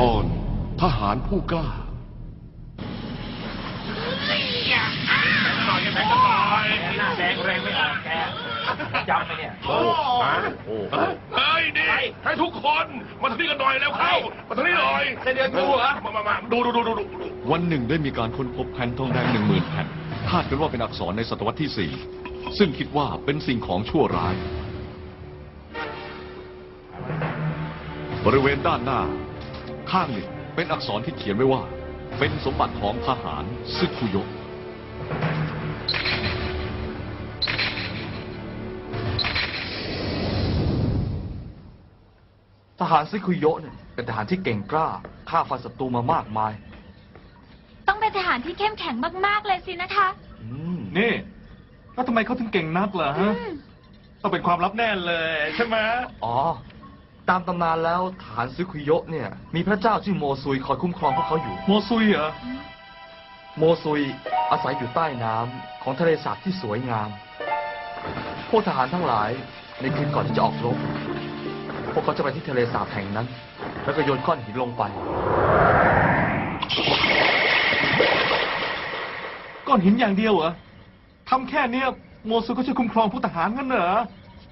ตอนทหารผู้กล้า ต่อยกันแบงกันต่อยแดงแรงไม่ออกแกจำไหมเนี่ย โอ้โหเฮ้ยนี่ให้ทุกคนมาทางนี้กันหน่อยแล้วเข้า มาทางนี้หน่อยจะเดินดูเหรอมามามาดูดูดูดูดูวันหนึ่งได้มีการค้นพบแผ่นทองแดงหนึ่งหมื่นแผ่นคาดกันว่าเป็นอักษรในศตวรรษที่สี่ซึ่งคิดว่าเป็นสิ่งของชั่วร้าย บริเวณด้านหน้า ข้างหนึ่งเป็นอักษรที่เขียนไว้ว่า เป็นสมบัติของทหารซึคุโยะทหารซิคุโยะเนี่ยเป็นทหารที่เก่งกล้าฆ่าฟันศัตรูมามากมาย ต้องเป็นทหารที่เข้มแข็งมาก ๆ เลยสินะคะ อืมนี่แล้วทำไมเขาถึงเก่งนักเหรอฮะ ต้องเป็นความลับแน่เลยใช่ไหม อ๋อ ตามตำนานแล้วทหารซิคุโยะเนี่ย มีพระเจ้าชื่อโมซุยคอยคุ้มครองพวกเขาอยู่ โมซุยเหรอ โมซุยอาศัยอยู่ใต้น้ำของทะเลสาบที่สวยงาม พวกทหารทั้งหลายในคืนก่อนที่จะออกรบ พวกเขาจะไปที่ทะเลสาบแห่งนั้น แล้วก็โยนก้อนหินลงไป ก้อนหินอย่างเดียวเหรอทำแค่เนี้ยโมซุก็ช่วยคุ้มครองผู้ทหารกันเหรอ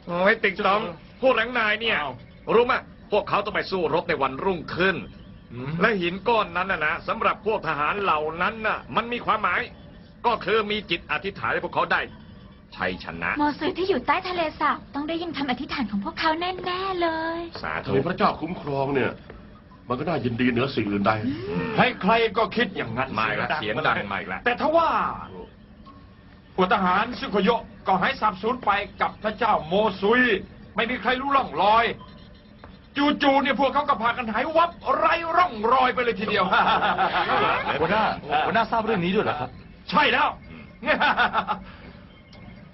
โอ้ยติ่งตองพวกแรงนายเนี่ย รู้ไหมพวกเขาต้องไปสู้รบในวันรุ่งขึ้น และหินก้อนนั้นนะนะสำหรับพวกทหารเหล่านั้นน่ะ มันมีความหมาย ก็คือมีจิตอธิษฐานให้พวกเขาได้ชัยชนะโมซุยที่อยู่ใต้ทะเลสาบต้องได้ยินคำอธิษฐานของพวกเขาแน่ๆเลยสาถ้าธุมีพระเจ้าคุ้มครองเนี่ย มันก็น่ายินดีเหนือสิ่งอื่นใดใครๆก็คิดอย่างนั้นมาอีกแล้วเสียงดังมาอีกแล้วแต่ถ้าว่าพวกทหารซึโคโยะก็หายสับสูญไปกับพระเจ้าโมซุย ไม่มีใครรู้ร่องรอย จู่ๆเนี่ยพวกเขาก็พากันหายวับไร้ร่องรอยไปเลยทีเดียว หัวหน้าหัวหน้าทราบเรื่องนี้ด้วยเหรอครับ ใช่แล้ว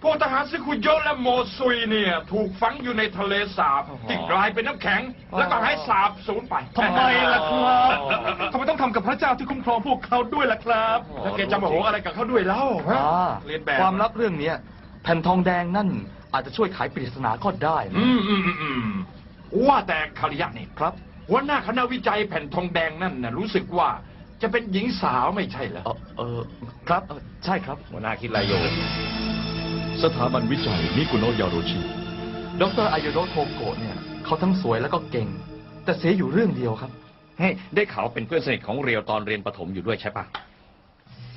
พวกทหารซึคุโยะและโมซุยเนี่ย ถูกฝังอยู่ในทะเลสาบที่กลายเป็นน้ำแข็ง แล้วก็หายสาบสูญไปทำไมล่ะครับทำไมต้องทำกับพระเจ้าที่คุ้มครองพวกเขาด้วยล่ะครับแล้วแกจะมาโหอะไรกับเขาด้วยเล่าฮะอ่าเรียนแบบความลับเรื่องเนี้ยแผ่นทองแดงนั่นอาจจะช่วยไขปริศนาก็ได้นะ อืมอืมอืมอืม ว่าแต่คาริยะนี่ครับหัวหน้าคณะวิจัยแผ่นทองแดงนั่นนะรู้สึกว่าจะเป็นหญิงสาวไม่ใช่เหรอ เออเออครับเออใช่ครับ หัวหน้าคิดไรโยสถาบันวิจัยนิกุโนะยาโรชิดรอายโดโทโกะเนี่ยเขาทั้งสวยแล้วก็เก่ง แต่เสียอยู่เรื่องเดียวครับ เฮ้ยได้ข่าวเป็นเพื่อนสนิทของเรียวตอนเรียนประถมอยู่ด้วยใช่ปะ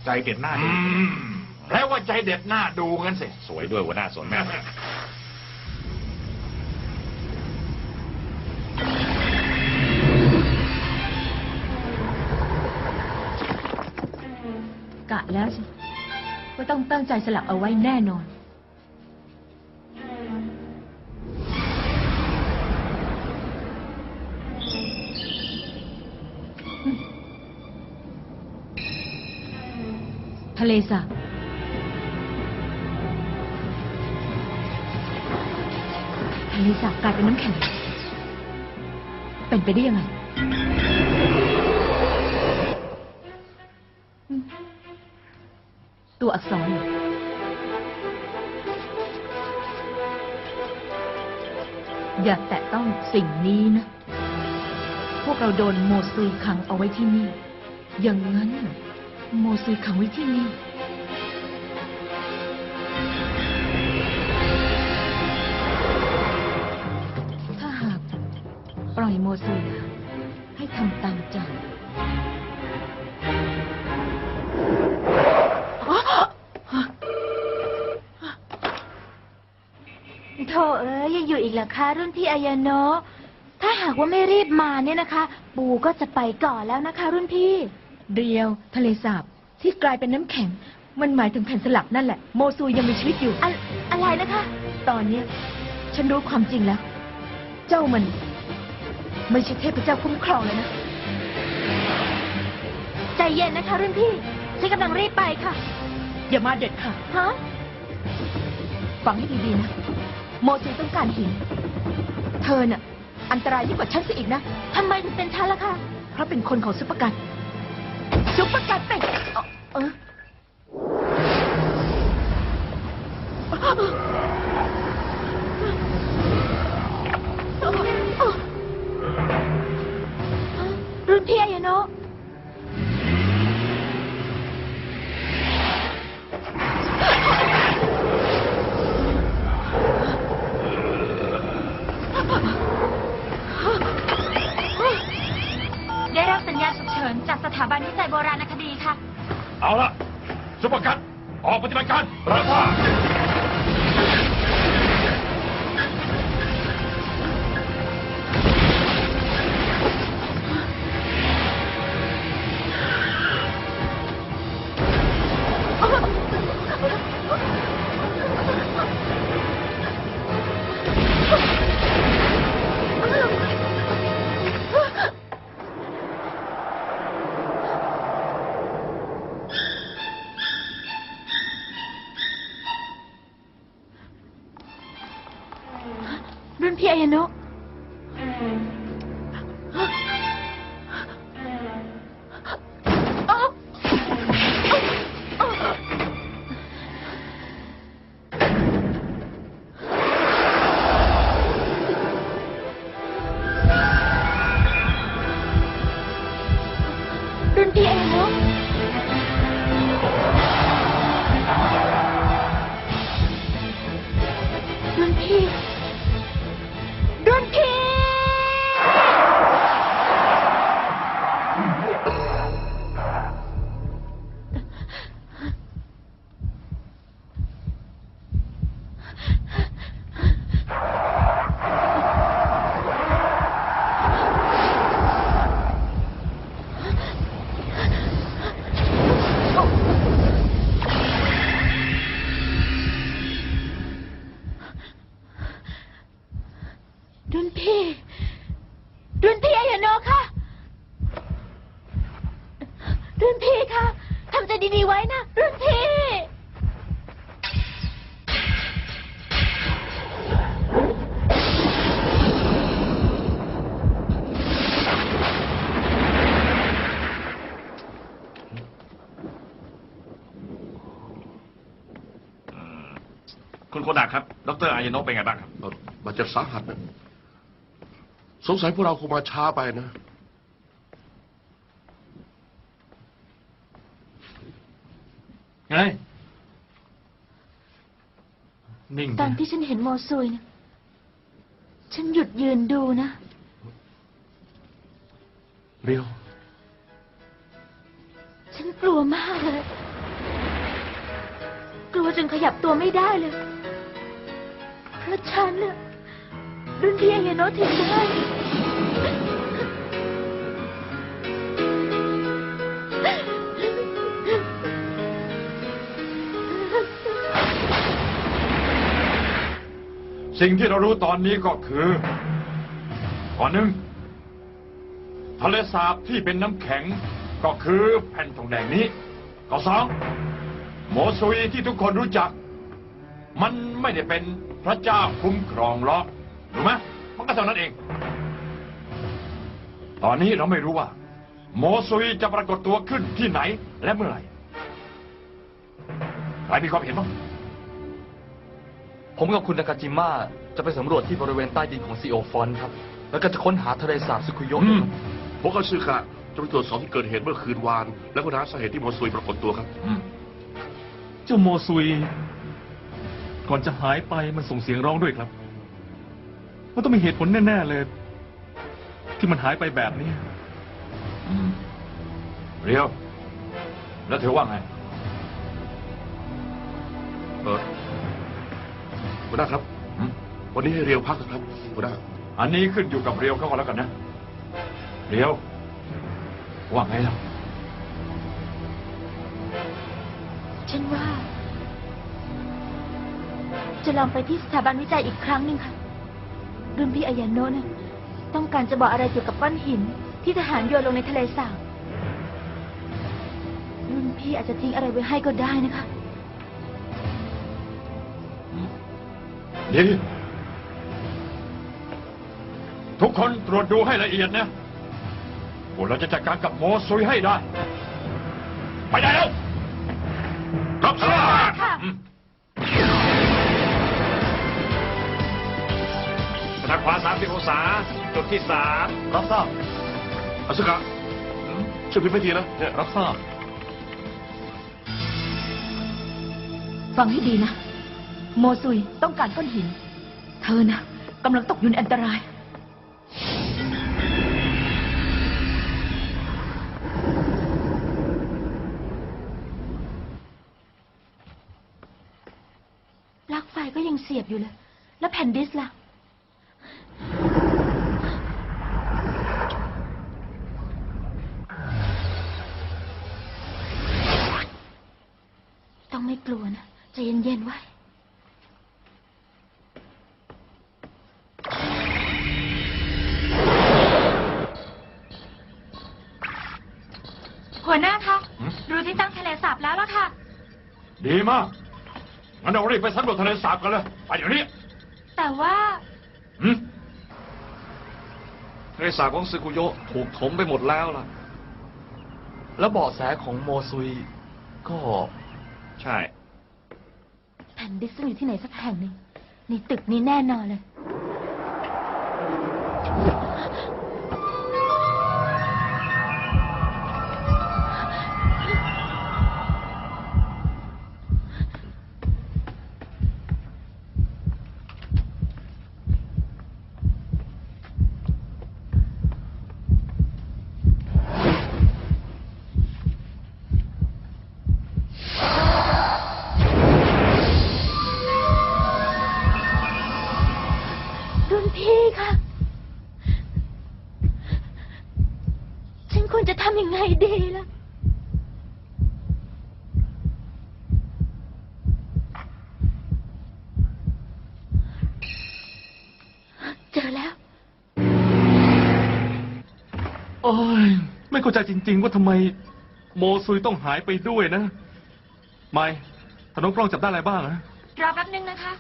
ใจเด็ดหน้าดูแปลว่าใจเด็ดหน้าดูงั้นสิ สวยด้วยหัวหน้าสวยมะแล้วสิว่าต้องตั้งใจสลักเอาไว้แน่นอน ทะเลสาบทะเลสาบกลายเป็นน้ำแข็ง เป็นไปได้ยังไง ตัวอักษร อย่าแตะต้องสิ่งนี้นะ พวกเราโดนโมซุยขังเอาไว้ที่นี่ อย่างนั้น โมซุยขังไว้ที่นี่ถ้าหากปล่อยโมซุย คะ รุ่นพี่อายาโนะ ถ้าหากว่าไม่รีบมาเนี่ยนะคะ ปูก็จะไปก่อนแล้วนะคะ รุ่นพี่ เรียว ทะเลสาบที่กลายเป็นน้ำแข็ง มันหมายถึงแผ่นสลักนั่นแหละ โมซูยังมีชีวิตอยู่ อะอะไรนะคะ ตอนเนี้ยฉันรู้ความจริงแล้ว เจ้ามัน ไม่ใช่เทพเจ้าคุ้มครองเลยนะ ใจเย็นนะคะ รุ่นพี่ ฉันกำลังรีบไปค่ะ อย่ามาเด็ดค่ะ ฮะ ฟังให้ดีๆนะ โมซูต้องการหิน เธอน่ะ อันตรายยิ่งกว่าฉันซะอีกนะทำไมถึงเป็นฉันล่ะคะ เพราะเป็นคนของซุปเปอร์กันซุปเปอร์กันเป็นเออรุ่นพี่อายาโนะ ตออกปฏิบัติการรับทราบ ดาครับดรอายโนะเป็นไงบ้างครับ เอ่อมันจะสาหัสนะสงสัยพวกเราคงมาช้าไปนะ ไง นิ่งตอนที่ฉันเห็นโมซุยนะฉันหยุดยืนดูนะ เรียว ฉันกลัวมากเลย กลัวจนขยับตัวไม่ได้เลย เพราะฉันน่ะรุ่นพี่อายโนะถึงได้สิ่งที่เรารู้ตอนนี้ก็คือข้อหนึ่งทะเลสาบที่เป็นน้ำแข็งก็คือแผ่นทองแดงนี้ข้อสองโมซุยที่ทุกคนรู้จัก มันไม่ได้เป็น พระเจ้าคุ้มครองหรอกรู้ไหมมันก็เท่านั้นเอง ตอนนี้เราไม่รู้ว่า โมซุยจะปรากฏตัวขึ้นที่ไหนและเมื่อไหร่ใครมีความเห็นบ้างผมกับคุณนากาจิมะจะไปสำรวจที่บริเวณใต้ดินของซีโอฟอนครับ แล้วก็จะค้นหาทะเลสาบซึคุโยะอืม ผมกับซึกะจะไปตรวจสอบที่เกิดเหตุเมื่อคืนวาน แล้วก็หาสาเหตุที่โมซุยปรากฏตัวครับอืมเจ้าโมซุย ก่อนจะหายไปมันส่งเสียงร้องด้วยครับ มันต้องมีเหตุผลแน่ๆเลย ที่มันหายไปแบบนี้อืมเรียว แล้วเธอว่าไงเออหัวหน้าครับอืมวันนี้ให้เรียวพักนะครับหัวหน้าอันนี้ขึ้นอยู่กับเรียวเขาก็แล้วกันนะ เรียว ว่าไงล่ะ ฉันว่า จะลองไปที่สถาบันวิจัยอีกครั้งหนึ่งค่ะ รุ่นพี่อายาโนะนะต้องการจะบอกอะไรเกี่ยวกับก้อนหิน ที่ทหารโยนลงในทะเลสาบ รุ่นพี่อาจจะทิ้งอะไรไว้ให้ก็ได้นะคะ ดี ทุกคนตรวจดูให้ละเอียดนะพวกเราจะจัดการกับโมซุยให้ได้ ไปได้แล้วรับทราบ ทางขวา 30 องศา จุดที่สามรับทราบอสึกะช่วยพิมพ์ให้ทีนะเนี่ยรับทราบ ฟังให้ดีนะ โมซุยต้องการก้อนหิน เธอนะกำลังตกอยู่ในอันตราย ปลั๊กไฟก็ยังเสียบอยู่เลย แล้วแผ่นดิสก์ล่ะ ต้องไม่กลัวนะใจเย็นๆไว้หัวหน้าคะหืม รู้ที่ตั้งทะเลสาบแล้วล่ะค่ะ ดีมากงั้นเรารีบไปสำรวจทะเลสาบกันเลย ไปเดี๋ยวนี้ แต่ว่าหืม ทะเลสาบของซึกุโยะถูกถมไปหมดแล้วล่ะ แล้วเบาะแสของโมซุย ก็ ใช่ แผ่นดิสก์ต้องอยู่ที่ไหนสักแห่งหนึ่งในตึกนี้แน่นอนเลยำยังไงดีล่ะ เจอแล้ว โอ้ย ไม่เข้าใจจริง ๆ ว่าทำไม โมซุยต้องหายไปด้วยนะ ไม่แต่น้องกล้องจับได้อะไรบ้างอะรอแป๊บนึงนะคะ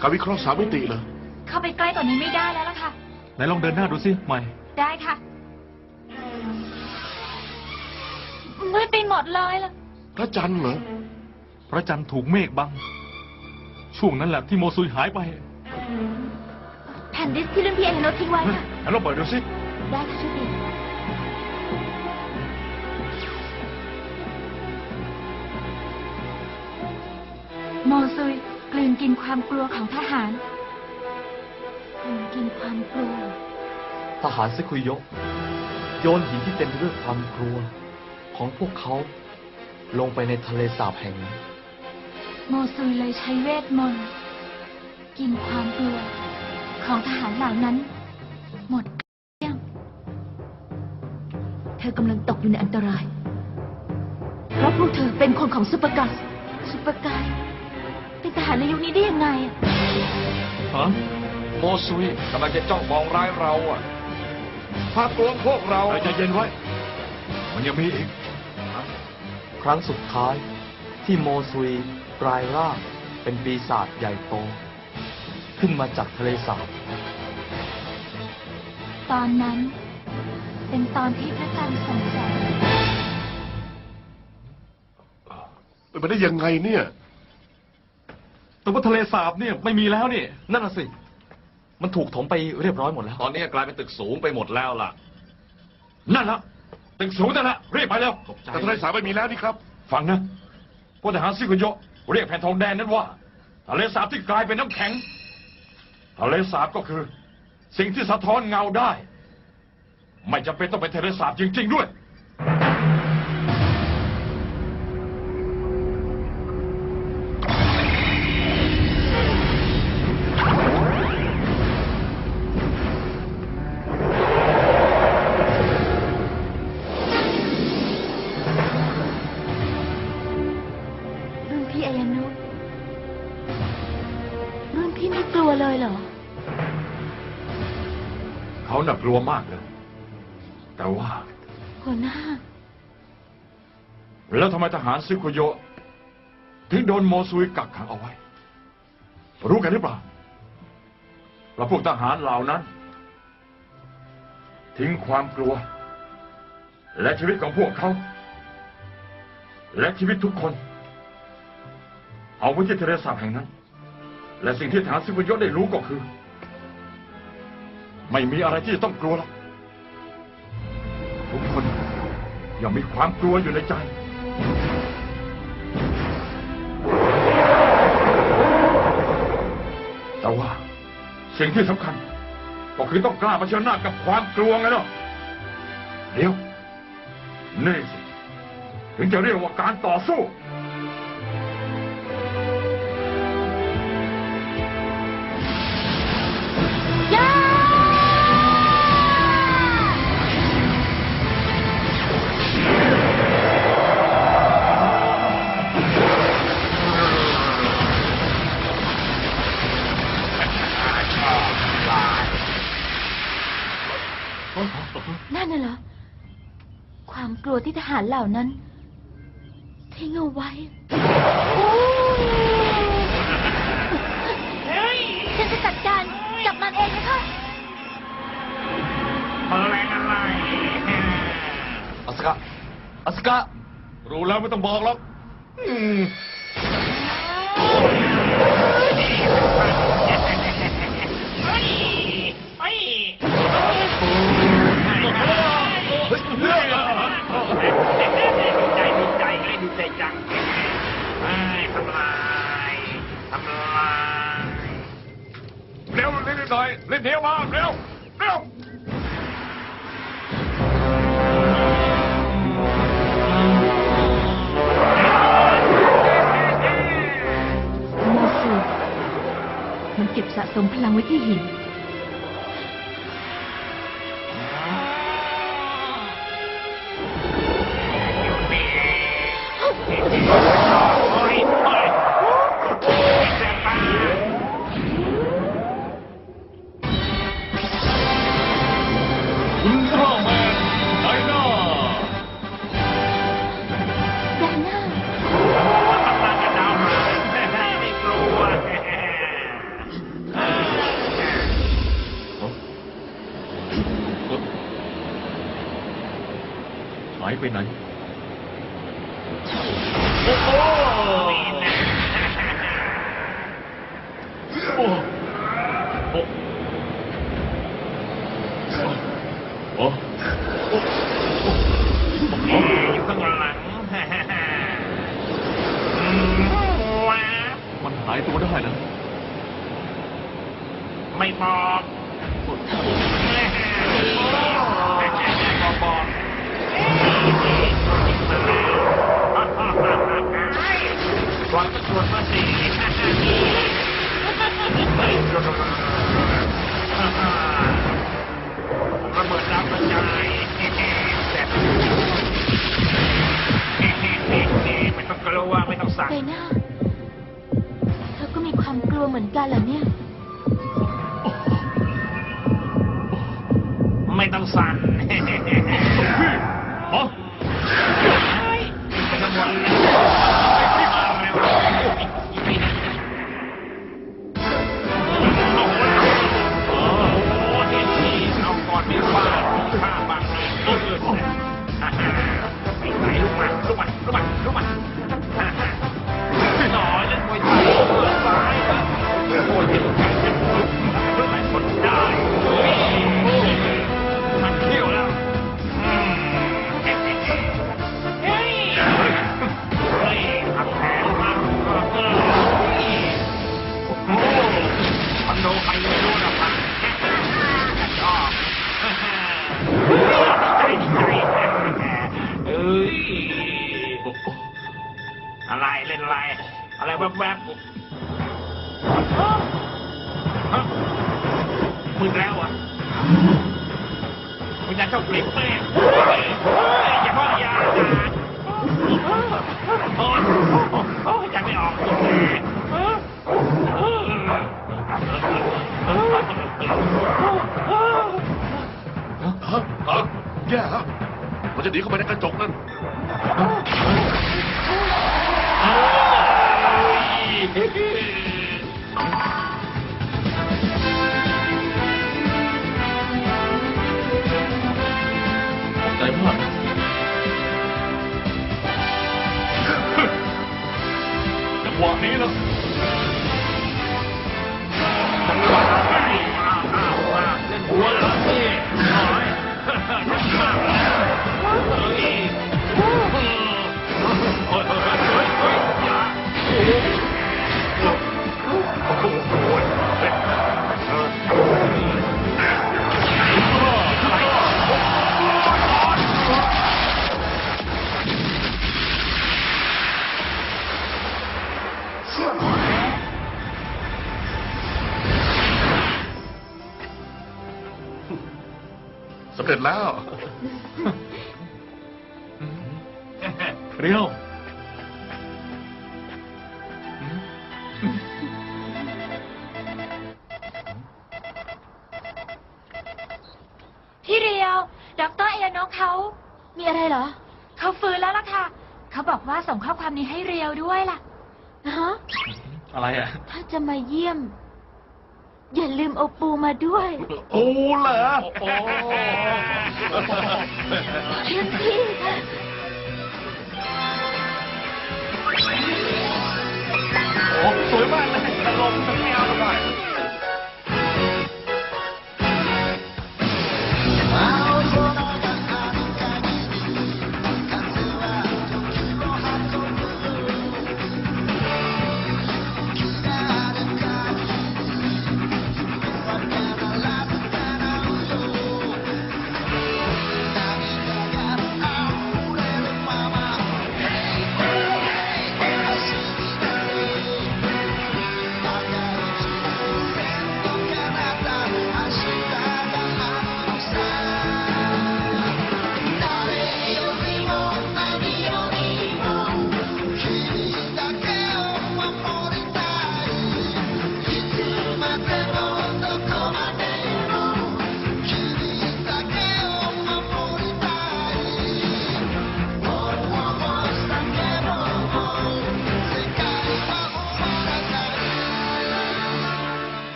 การวิเคราะห์สามมิติเหรอเข้าไปใกล้กว่านี้ไม่ได้แล้วล่ะค่ะ ไหนลองเดินหน้าดูสิไม่ ได้ค่ะ มืดไปหมดเลยล่ะ พระจันทร์เหรอ พระจันทร์ถูกเมฆบัง ช่วงนั้นแหละที่โมซุยหายไปแผ่นดิสก์ที่รุ่นพี่เอเลโนทิ้งไว้ค่ะงั้นเราเปิดดูสิ ได้ค่ะช่วยดีโมซุยกลืนกินความกลัวของทหาร กลืนกินความกลัว ทหารซึคุโยะโยนหินที่เต็มไปด้วยความกลัว ของพวกเขา ลงไปในทะเลสาบแห่งนี้โมซุยเลยใช้เวทมนต์กินความกลัว ของทหารเหล่านั้น หมดเกลี้ยงเธอกำลังตกอยู่ในอันตราย เพราะพวกเธอเป็นคนของซุปเปอร์กัสซุปเปอร์กัสเป็นทหารในยุคนี้ได้ยังไงอะ ฮะ โมซุยกำลังจะจ้องมองร้ายเราอะภาพรวมพวกเราใจเย็นไว้ มันยังมีอีก ครั้งสุดท้ายที่โมซุยกลายร่างเป็นปีศาจใหญ่โต ขึ้นมาจากทะเลสาบตอนนั้น เป็นตอนที่พระจันทร์ส่องแสงเป็นไปได้ยังไงเนี่ย แต่ว่าทะเลสาบเนี่ยไม่มีแล้วนี่ นั่นน่ะสิ มันถูกถมไปเรียบร้อยหมดแล้ว ตอนนี้กลายเป็นตึกสูงไปหมดแล้วล่ะ นั่นละตึกสูงนั่นละรีบไปเร็วแต่ทะเลสาบไม่มีแล้วนี่ครับ ฟังนะพลทหารซิกุโยะเรียกแผ่นทองแดงนั้นว่าทะเลสาบที่กลายเป็นน้ำแข็งทะเลสาบก็คือ สิ่งที่สะท้อนเงาได้ ไม่จำเป็นต้องเป็นทะเลสาบจริง ๆ ด้วย นักกลัวมากเลย แต่ว่าหัวหน้า แล้วทำไมทหารซิกุโยะถึงโดนโมซุยกักขังเอาไว้ รู้กันหรือเปล่าว่าพวกทหารเหล่านั้น ทิ้งความกลัว และชีวิตของพวกเขา และชีวิตทุกคน เอาไว้ที่ทะเลสาบแห่งนั้น และสิ่งที่ทหารซิกุโยะได้รู้ก็คือ ไม่มีอะไรที่จะต้องกลัวแล้วทุกคนยังมีความกลัวอยู่ในใจ แต่ว่าสิ่งที่สำคัญ ก็คือต้องกล้าเผชิญหน้ากับความกลัวไงเนาะเดี๋ยวนี่สิถึงจะเรียกว่าการต่อสู้ กลัวที่ทหารเหล่านั้น ทิ้งเอาไว้ฉันจะจัดการกับมันเองนะคะเปิดแรงอะไรอสกะอสกะรู้แล้วไม่ต้องบอกหรอกใจดีใจให้ ดีใจจังไอ้ทำลายทำลายเร็วนิดหน่อยเล่นเทียวมาเร็วเร็วมันเก็บสะสมพลังไว้ที่หิน หา มึงแล้วอะมึงจะชอบเปลี่ยนแปลงเฮ้ยอย่าพ่ออย่าโอ้ยโอ้ยใจไม่ออกเลยเออฮะฮะแย่แล้วมันจะหนีเข้าไปในกระจกนั่นใจ จังห พี่เรียวดอกเตอรเอโนะเขามีอะไรเหรอ เขาฟื้นแล้วล่ะค่ะ เขาบอกว่าส่งข้อความนี้ให้เรียวด้วยล่ะฮะอะไรอะ ถ้าจะมาเยี่ยม อย่าลืมเอาปูมาด้วยโอ้เหรอโอ้รุ่นพี่ สวยมากเลยอารมณ์สักไม่เอาหน่อย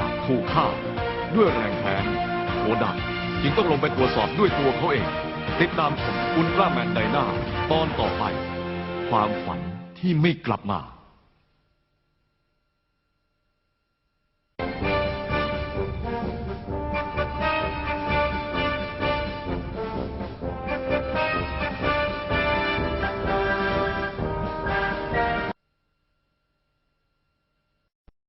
ดักถูกฆ่า ด้วยแรงแค้นโคดักจึงต้องลงไปตรวจสอบด้วยตัวเขาเอง ติดตามผมอุลตร้าแมนไดนาตอนต่อไป ความฝันที่ไม่กลับมา